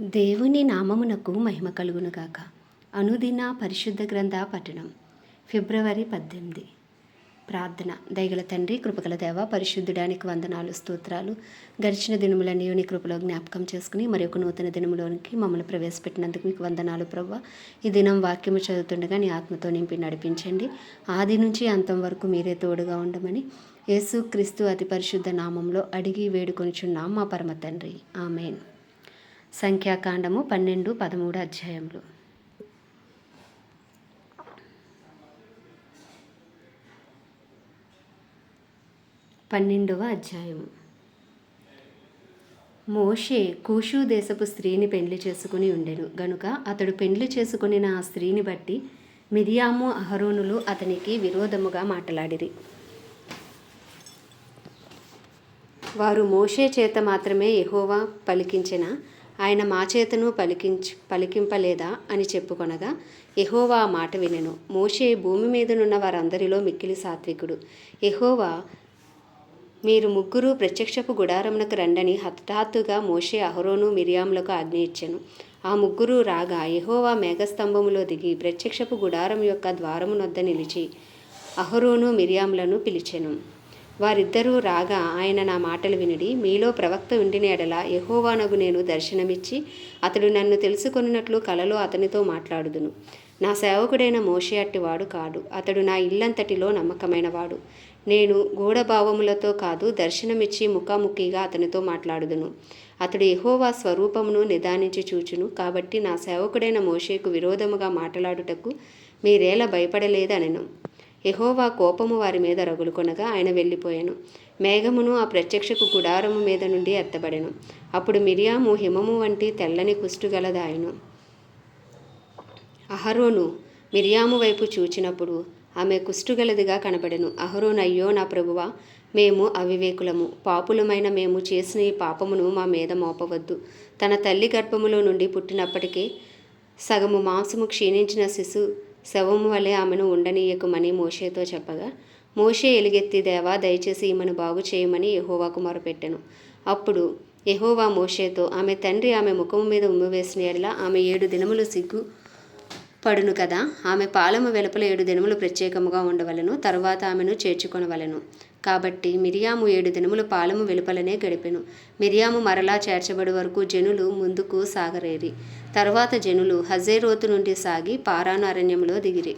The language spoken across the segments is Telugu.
దేవుని నామమునకు మహిమ కలుగునుగాక. అనుదిన పరిశుద్ధ గ్రంథ పఠనం. ఫిబ్రవరి పద్దెనిమిది. ప్రార్థన. దయగల తండ్రి కృపగల దేవ పరిశుద్ధుడానికి వందనాలు స్తోత్రాలు. గడిచిన దినములన్నీ నీ కృపలో జ్ఞాపకం చేసుకుని మరి ఒక నూతన దినములోనికి మమ్మల్ని ప్రవేశపెట్టినందుకు మీకు వందనాలు ప్రవ్వ. ఈ దినం వాక్యము చదువుతుండగా నీ ఆత్మతో నింపి నడిపించండి. ఆది నుంచి అంతం వరకు మీరే తోడుగా ఉండమని యేసు క్రీస్తు అతి పరిశుద్ధ నామంలో అడిగి వేడుకొనిచున్నాం మా పరమ తండ్రి. ఆమెన్. సంఖ్యాకాండము పన్నెండు పదమూడు అధ్యాయములు. పన్నెండవ అధ్యాయము. మోషే కూషు దేశపు స్త్రీని పెండ్లి చేసుకుని ఉండెను. గనుక అతడు పెండ్లి చేసుకుని ఆ స్త్రీని బట్టి మిరియాము అహరోనులు అతనికి విరోధముగా మాట్లాడిరి. వారు మోషే చేత మాత్రమే ఎహోవా పలికించిన? ఆయన మా చేతను పలికించి పలికింపలేదా అని చెప్పుకొనగా ఎహోవా ఆ మాట వినెను. మోషే భూమి మీదనున్న వారందరిలో మిక్కిలి సాత్వికుడు. ఎహోవా మీరు ముగ్గురు ప్రత్యక్షపు గుడారమునకు రండని హఠాత్తుగా మోషే అహరోను మిరియాములకు ఆజ్ఞ ఇచ్చెను. ఆ ముగ్గురు రాగా ఎహోవా మేఘస్తంభములో దిగి ప్రత్యక్షపు గుడారం యొక్క ద్వారమునొద్ద నిలిచి అహరోను మిరియాములను పిలిచెను. వారిద్దరూ రాగా ఆయన నా మాటలు వినిడి మీలో ప్రవక్త ఉండిన ఎడల యహోవానగు నేను దర్శనమిచ్చి అతడు నన్ను తెలుసుకొనినట్లు కలలో అతనితో మాట్లాడుదును. నా సేవకుడైన మోషే అట్టివాడు కాడు. అతడు నా ఇల్లంతటిలో నమ్మకమైనవాడు. నేను గూఢభావములతో కాదు దర్శనమిచ్చి ముఖాముఖిగా అతనితో మాట్లాడుదును. అతడు ఎహోవా స్వరూపమును నిదానించి చూచును. కాబట్టి నా సేవకుడైన మోషేకు విరోధముగా మాట్లాడుటకు మీరేలా భయపడలేదనెను. యహోవా కోపము వారి మీద రగులుకొనగా ఆయన వెళ్ళిపోయాను. మేఘమును ఆ ప్రత్యక్షకు గుడారము మీద నుండి ఎత్తబడెను. అప్పుడు మిరియాము హిమము వంటి తెల్లని కుష్టుగలదాయను అహరోను మిరియాము వైపు చూచినప్పుడు ఆమె కుష్టుగలదిగా కనబడెను. అహరోను అయ్యో నా ప్రభువ మేము అవివేకులము. పాపులమైన మేము చేసిన ఈ పాపమును మా మీద మోపవద్దు. తన తల్లి గర్భములో నుండి పుట్టినప్పటికీ సగము మాంసము క్షీణించిన శిశు శవము వలె ఆమెను ఉండనీయకుమని మోషేతో చెప్పగా మోషే ఎలుగెత్తి దేవా దయచేసి ఈమెను బాగు చేయమని యహోవాకు మొరపెట్టెను. అప్పుడు యహోవా మోషేతో ఆమె తండ్రి ఆమె ముఖం మీద ఉమ్మివేసిన ఎడల ఆమె ఏడు దినములు సిగ్గు పడును కదా. ఆమె పాలము వెలుపల ఏడు దినములు ప్రత్యేకముగా ఉండవలను. తరువాత ఆమెను చేర్చుకొనవలెను. కాబట్టి మిరియాము ఏడు దినములు పాలము వెలుపలనే గడిపెను. మిరియాము మరలా చేర్చబడి వరకు జనులు ముందుకు సాగరేరి. తరువాత జనులు హజేరోతు నుండి సాగి పారాను అరణ్యములో దిగిరి.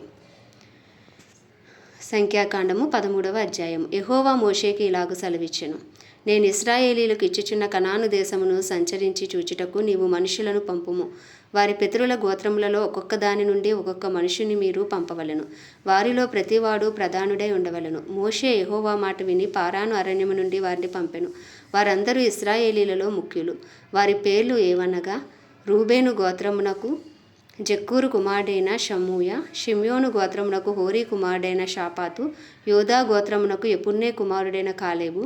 సంఖ్యాకాండము పదమూడవ అధ్యాయం ఎహోవా మోషేకి ఇలాగు సెలవిచ్చెను. నేను ఇస్రాయేలీలకు ఇచ్చుచున్న కనాను దేశమును సంచరించి చూచుటకు నీవు మనుషులను పంపుము. వారి పితరుల గోత్రములలో ఒక్కొక్క దాని నుండి ఒక్కొక్క మనుషుని మీరు పంపవలను. వారిలో ప్రతివాడు ప్రధానుడై ఉండవలను. మోషే ఎహోవా మాట విని పారాను అరణ్యము నుండి వారిని పంపెను. వారందరూ ఇస్రాయేలీలలో ముఖ్యులు. వారి పేర్లు ఏవనగా? రూబేను గోత్రమునకు జక్కూరు కుమారుడైన షమ్మూయ షిమ్యోను గోత్రమునకు హోరీ కుమారుడైన షాపాతు యోధా గోత్రమునకు ఎపున్నే కుమారుడైన కాలేబు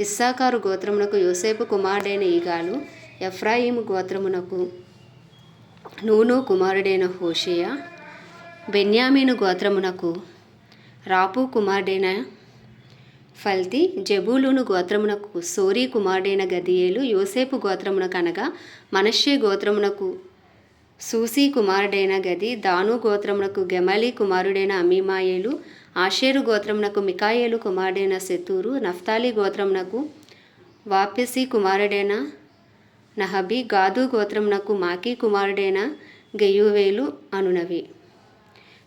ఇస్సాకారు గోత్రమునకు యోసేపు కుమారుడైన ఈగాలు ఎఫ్రాయిము గోత్రమునకు నూను కుమారుడైన హోషియా బెన్యామీను గోత్రమునకు రాపు కుమారుడైన ఫల్తి జబూలును గోత్రమునకు సోరీ కుమారుడైన గదియేలు యోసేపు గోత్రమునకు అనగా మనషే గోత్రమునకు సూసీ కుమారుడైన గది దాను గోత్రమునకు గెమలి కుమారుడైన అమీమాయేలు ఆషేరు గోత్రమునకు మికాయేలు కుమారుడైన సెతూరు నఫ్తాలి గోత్రమునకు వాపెసి కుమారుడైన నహబి గాదు గోత్రమునకు మాకి కుమారుడైన గెయువేలు అనునవి.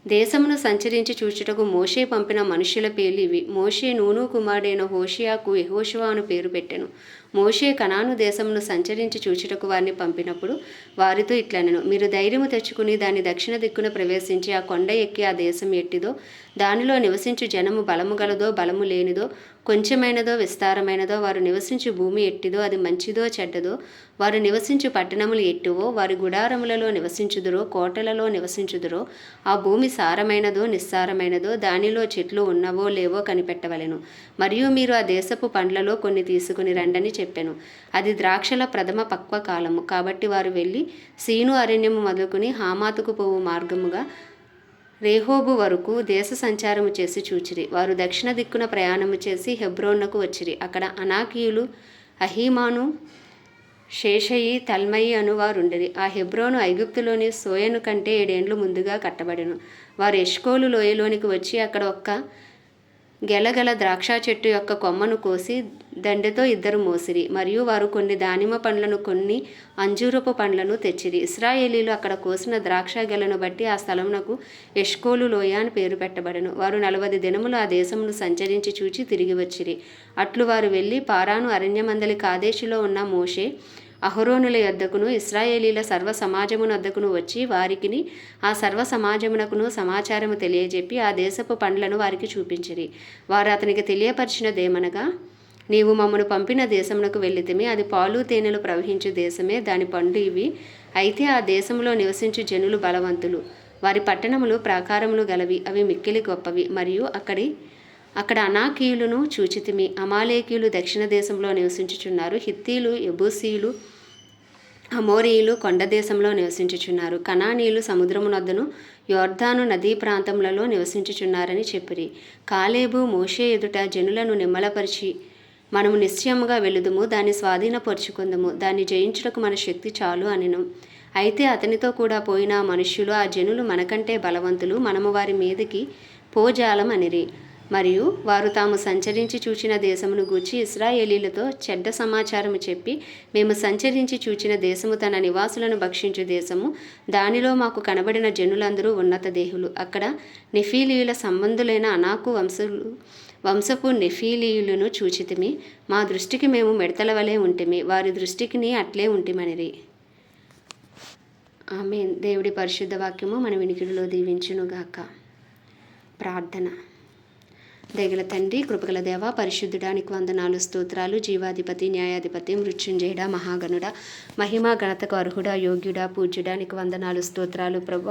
దేశమును సంచరించి చూచుటకు మోషే పంపిన మనుషుల పేర్లు ఇవి. మోషే నూను కుమారుడైన హోషియాకు యహోషువా అను పేరు పెట్టెను. మోషే కనాను దేశమును సంచరించి చూచుటకు వారిని పంపినప్పుడు వారితో ఇట్లనెను మీరు ధైర్యము తెచ్చుకుని దాని దక్షిణ దిక్కున ప్రవేశించి ఆ కొండ ఎక్కి ఆ దేశం ఎట్టిదో దానిలో నివసించు జనము బలము గలదో బలము లేనిదో కొంచెమైనదో విస్తారమైనదో వారు నివసించు భూమి ఎట్టిదో అది మంచిదో చెడ్డదో వారు నివసించు పట్టణములు ఎట్టువో వారి గుడారములలో నివసించుదురో కోటలలో నివసించుదురో ఆ భూమి సారమైనదో నిస్సారమైనదో దానిలో చెట్లు ఉన్నవో లేవో కనిపెట్టవలెను. మరియు మీరు ఆ దేశపు పండ్లలో కొన్ని తీసుకుని రండని చెప్పాను. అది ద్రాక్షల ప్రథమ పక్వ కాలము కాబట్టి వారు వెళ్ళి సీను అరణ్యము మొదలుకుని హామాతుకు పోవు మార్గముగా రేహోబు వరకు దేశ సంచారము చేసి చూచిరి. వారు దక్షిణ దిక్కున ప్రయాణము చేసి హెబ్రోన్నకు వచ్చిరి. అక్కడ అనాకీయులు అహీమాను శేషయి తల్మయి అను వారుండది ఆ హెబ్రోను ఐగుప్తులోని సోయను కంటే ఏడేండ్లు ముందుగా కట్టబడెను. వారు ఎష్కోలు లోయలోనికి వచ్చి అక్కడ ఒక్క గెలగల ద్రాక్ష చెట్టు యొక్క కొమ్మను కోసి దండెతో ఇద్దరు మోసిరి. మరియు వారు కొన్ని దానిమ్మ పండ్లను కొన్ని అంజూరపు పండ్లను తెచ్చిరి. ఇస్రాయేలీలు అక్కడ కోసిన ద్రాక్ష గెలను బట్టి ఆ స్థలమునకు ఎష్కోలు లోయ అని పేరు పెట్టబడను. వారు నలభై దినములు ఆ దేశమును సంచరించి చూచి తిరిగి వచ్చిరి. అట్లు వారు వెళ్ళి పారాను అరణ్యమందలి కాదేశిలో ఉన్న మోషే అహరోనుల యొద్దకును ఇస్రాయేలీల సర్వ సమాజమునద్దకును వచ్చి వారికిని ఆ సర్వ సమాజమునకును సమాచారము తెలియజెప్పి ఆ దేశపు పండ్లను వారికి చూపించిరి. వారు అతనికి తెలియపరిచినదేమనగా నీవు మమ్మను పంపిన దేశమునకు వెళ్ళితిమి అది పాలు తేనెలు ప్రవహించు దేశమే దాని పండు ఇవి. అయితే ఆ దేశంలో నివసించు జనులు బలవంతులు. వారి పట్టణములు ప్రాకారములు గలవి అవి మిక్కిలి గొప్పవి మరియు అక్కడి అక్కడ అనాకీయులను చూచితిమి. అమాలేకీయులు దక్షిణ దేశంలో నివసించుచున్నారు. హిత్తీలు ఎబూసీలు అమోరీయులు కొండ దేశంలో నివసించుచున్నారు. కనానీయులు సముద్రమునొద్దను యోర్ధాను నదీ ప్రాంతములలో నివసించుచున్నారని చెప్పిరి. కాలేబు మోషే ఎదుట జనులను నిమ్మలపరిచి మనము నిశ్చయముగా వెళుదుము దాన్ని స్వాధీనపరుచుకుందుము దాన్ని జయించుటకు మన శక్తి చాలు అనిను. అయితే అతనితో కూడా పోయిన మనుష్యులు ఆ జనులు మనకంటే బలవంతులు మనము వారి మీదకి పోజాలం అనిరి. మరియు వారు తాము సంచరించి చూచిన దేశమును గూర్చి ఇస్రాయేలీలతో చెడ్డ సమాచారము చెప్పి మేము సంచరించి చూచిన దేశము తన నివాసులను భక్షించు దేశము. దానిలో మాకు కనబడిన జనులందరూ ఉన్నత దేహులు. అక్కడ నిఫీలీయుల సంబంధులైన అనాకు వంశులు వంశపు నెఫీలీయులను చూచితిమి. మా దృష్టికి మేము మిడతల వలె ఉంటిమి. వారి దృష్టికి అట్లే ఉంటిమనిరి. ఆమె దేవుడి పరిశుద్ధ వాక్యము మన వినికిడిలో దీవించునుగాక. ప్రార్థన. దగల తండ్రి కృపగల దేవ పరిశుద్ధుడానికి వందనాలు స్తోత్రాలు జీవాధిపతి న్యాయాధిపతి మృత్యుంజయుడ మహాగణుడ మహిమా గణతకు అర్హుడ యోగ్యుడ పూజ్యుడానికి వందనాలు స్తోత్రాలు ప్రభు.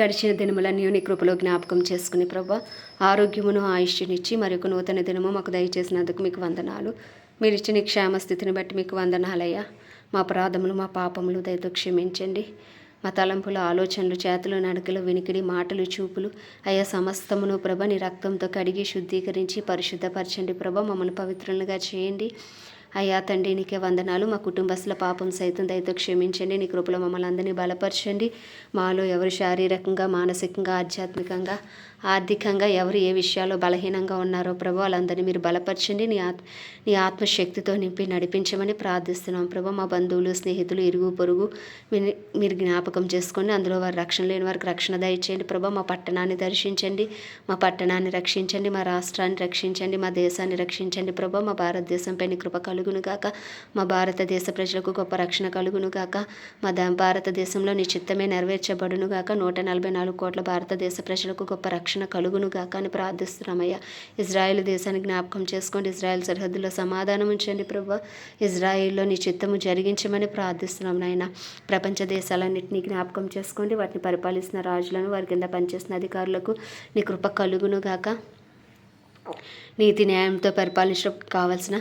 గడిచిన దినములన్నీ నీ కృపలో జ్ఞాపకం చేసుకుని ప్రభు ఆరోగ్యమును ఆయుష్యునిచ్చి మరొక నూతన దినము మాకు దయచేసినందుకు మీకు వందనాలు. మీరు ఇచ్చిన క్షేమ స్థితిని బట్టి మీకు వందనాలయ్యా. మా అపరాధములు మా పాపములు దయతో క్షమించండి. మా తలంపుల ఆలోచనలు చేతులు నడకలు వినికిడి మాటలు చూపులు అయ్యా సమస్తమును ప్రభ నీ రక్తంతో కడిగి శుద్ధీకరించి పరిశుద్ధపరచండి ప్రభ. మమ్మల్ని పవిత్రులుగా చేయండి. అయ్యా తండ్రి నీకే వందనాలు. మా కుటుంబస్తుల పాపం సైతం దయతో క్షమించండి. నీ కృపలో మమ్మల్ని అందరినీ బలపరచండి. మాలో ఎవరు శారీరకంగా మానసికంగా ఆధ్యాత్మికంగా ఆర్థికంగా ఎవరు ఏ విషయాల్లో బలహీనంగా ఉన్నారో ప్రభు వాళ్ళందరినీ మీరు బలపరచండి. నీ ఆత్ నీ ఆత్మశక్తితో నింపి నడిపించమని ప్రార్థిస్తున్నాం. ప్రభు మా బంధువులు స్నేహితులు ఇరుగు పొరుగు మీరు మీరు జ్ఞాపకం చేసుకోండి అందులో వారు రక్షణ లేని వారికి రక్షణ దయచేయండి. ప్రభు మా పట్టణాన్ని దర్శించండి. మా పట్టణాన్ని రక్షించండి. మా రాష్ట్రాన్ని రక్షించండి. మా దేశాన్ని రక్షించండి. ప్రభు మా భారతదేశంపై కృప కలుగును కాక మా భారతదేశ ప్రజలకు గొప్ప రక్షణ కలుగును కాక మా దా భారతదేశంలో నిశ్చిత్తమే నెరవేర్చబడును గాక. నూట నలభై నాలుగు కోట్ల భారతదేశ ప్రజలకు గొప్ప రక్షణ కలుగును గాక అని ప్రార్థిస్తున్నామయ్యా. ఇజ్రాయెల్ దేశాన్ని జ్ఞాపకం చేసుకోండి. ఇజ్రాయెల్ సరిహద్దులో సమాధానం ఉంచండి ప్రభు. ఇజ్రాయిల్లో నీ చిత్తము జరిగించమని ప్రార్థిస్తున్నాం నాయన. ప్రపంచ దేశాలన్నింటినీ జ్ఞాపకం చేసుకోండి. వాటిని పరిపాలిస్తున్న రాజులను వారి కింద పనిచేస్తున్న అధికారులకు నీ కృప కలుగును గాక నీతి న్యాయంతో పరిపాలించడం కావాల్సిన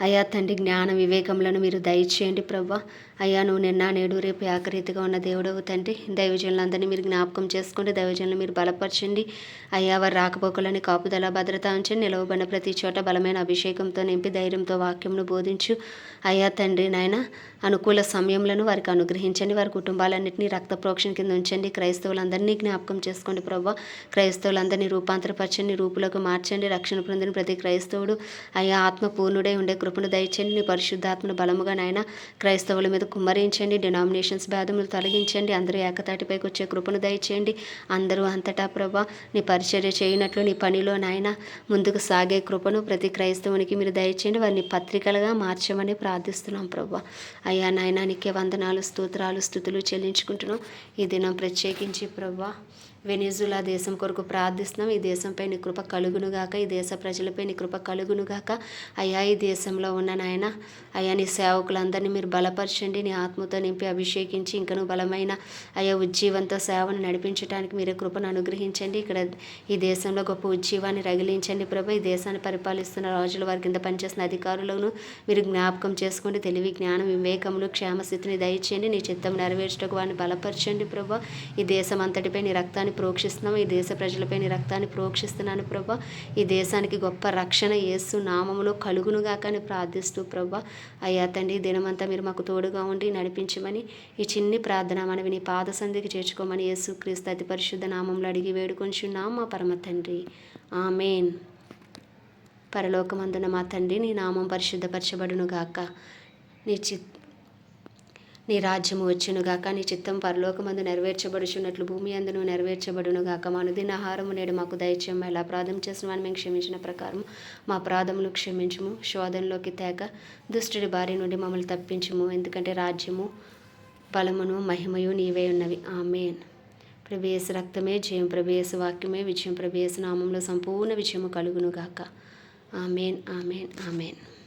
అయ్యా తండ్రి జ్ఞాన వివేకములను మీరు దయచేయండి ప్రభా. అయ్యా నువ్వు నిన్న నేడు రేపు ఏకరీతిగా ఉన్న దేవుడవు తండ్రి. దైవజనులందరినీ మీరు జ్ఞాపకం చేసుకోండి. దైవజనులు మీరు బలపరచండి. అయ్యా వారు రాకపోకలని కాపుదల భద్రత ఉంచండి. నిలవబడిన ప్రతి చోట బలమైన అభిషేకంతో నింపి ధైర్యంతో వాక్యంను బోధించు. అయ్యా తండ్రి నాయన అనుకూల సమయంలో వారికి అనుగ్రహించండి. వారి కుటుంబాలన్నింటినీ రక్త ప్రోక్షణ కింద ఉంచండి. క్రైస్తవులందరినీ జ్ఞాపకం చేసుకోండి ప్రభావ క్రైస్తవులందరినీ రూపాంతరపరచండి. రూపులకు మార్చండి. రక్షణ పొందిన ప్రతి క్రైస్తవుడు అయ్యా ఆత్మ పూర్ణుడై ఉండే కృపను దయచండి నీ పరిశుద్ధాత్మను బలముగా నాయన క్రైస్తవుల మీద కుమ్మరించండి డినామినేషన్స్ భేదములు తొలగించండి అందరూ ఏకతాటిపైకి వచ్చే కృపను దయచేయండి. అందరూ అంతటా ప్రభా నీ పరిచర్య చేయనట్లు నీ పనిలో నాయన ముందుకు సాగే కృపను ప్రతి క్రైస్తవునికి మీరు దయచేయండి. వారిని పత్రికలుగా మార్చమని ప్రార్థిస్తున్నాం ప్రభా. అయ్యా నాయన నీకే వందనాలు స్తోత్రాలు స్థుతులు చెల్లించుకుంటున్నాం. ఈ దినం ప్రత్యేకించి ప్రభా వెనిజులా దేశం కొరకు ప్రార్థిస్తున్నాం. ఈ దేశంపై నీ కృప కలుగునుగాక ఈ దేశ ప్రజలపై నీ కృప కలుగునుగాక అయ్యా ఈ దేశంలో ఉన్న నాయన అయ్యా నీ సేవకులందరినీ మీరు బలపరచండి. నీ ఆత్మతో నింపి అభిషేకించి ఇంకను బలమైన అయ్యా ఉజ్జీవంతో సేవను నడిపించడానికి మీరే కృపను అనుగ్రహించండి. ఇక్కడ ఈ దేశంలో గొప్ప ఉజ్జీవాన్ని రగిలించండి ప్రభు. ఈ దేశాన్ని పరిపాలిస్తున్న రాజుల వారి కింద పనిచేస్తున్న అధికారులను మీరు జ్ఞాపకం చేసుకోండి తెలివి జ్ఞానం వివేకములు క్షేమస్థితిని దయచేయండి. నీ చిత్తం నెరవేర్చడానికి వారిని బలపరచండి ప్రభు. ఈ దేశం అంతటిపై నీ రక్తాన్ని రక్తాన్ని ప్రోక్షిస్తున్నాం. ఈ దేశ ప్రజలపై నీ రక్తాన్ని ప్రోక్షిస్తున్నాను ప్రభా. ఈ దేశానికి గొప్ప రక్షణ యేసు నామములో కలుగునుగాక అని ప్రార్థిస్తూ ప్రభా. అయ్యా తండ్రి దినమంతా మీరు మాకు తోడుగా ఉండి నడిపించమని ఈ చిన్ని ప్రార్థన మనవి నీ పాద సంధికి చేర్చుకోమని యేసు క్రీస్తు అతి పరిశుద్ధ నామంలో అడిగి వేడుకొంచున్నాం మా పరమ తండ్రి. ఆమెన్. పరలోకమందున మా తండ్రి నీ నామం పరిశుద్ధపరచబడును గాక. నీ చిత్ నీ రాజ్యము వచ్చునుగాక నీ చిత్తం పరలోకమందు నెరవేర్చబడుచున్నట్లు భూమి అందును నెరవేర్చబడునుగాక. మా అనుదిన ఆహారము నేడు మాకు దయచేయము? ఎలా ప్రాధం చేసిన వారిని మేము క్షమించిన ప్రకారం మా ప్రాధములు క్షమించము. శోధనలోకి తేక దుష్టుడి బారి నుండి మమ్మల్ని తప్పించుము. ఎందుకంటే రాజ్యము బలమును మహిమయు నీవే ఉన్నవి. ఆమెన్. ప్రభేసు రక్తమే జయం ప్రభేసు వాక్యమే విజయం ప్రభేసు నామంలో సంపూర్ణ విజయము కలుగునుగాక. Amen amen amen.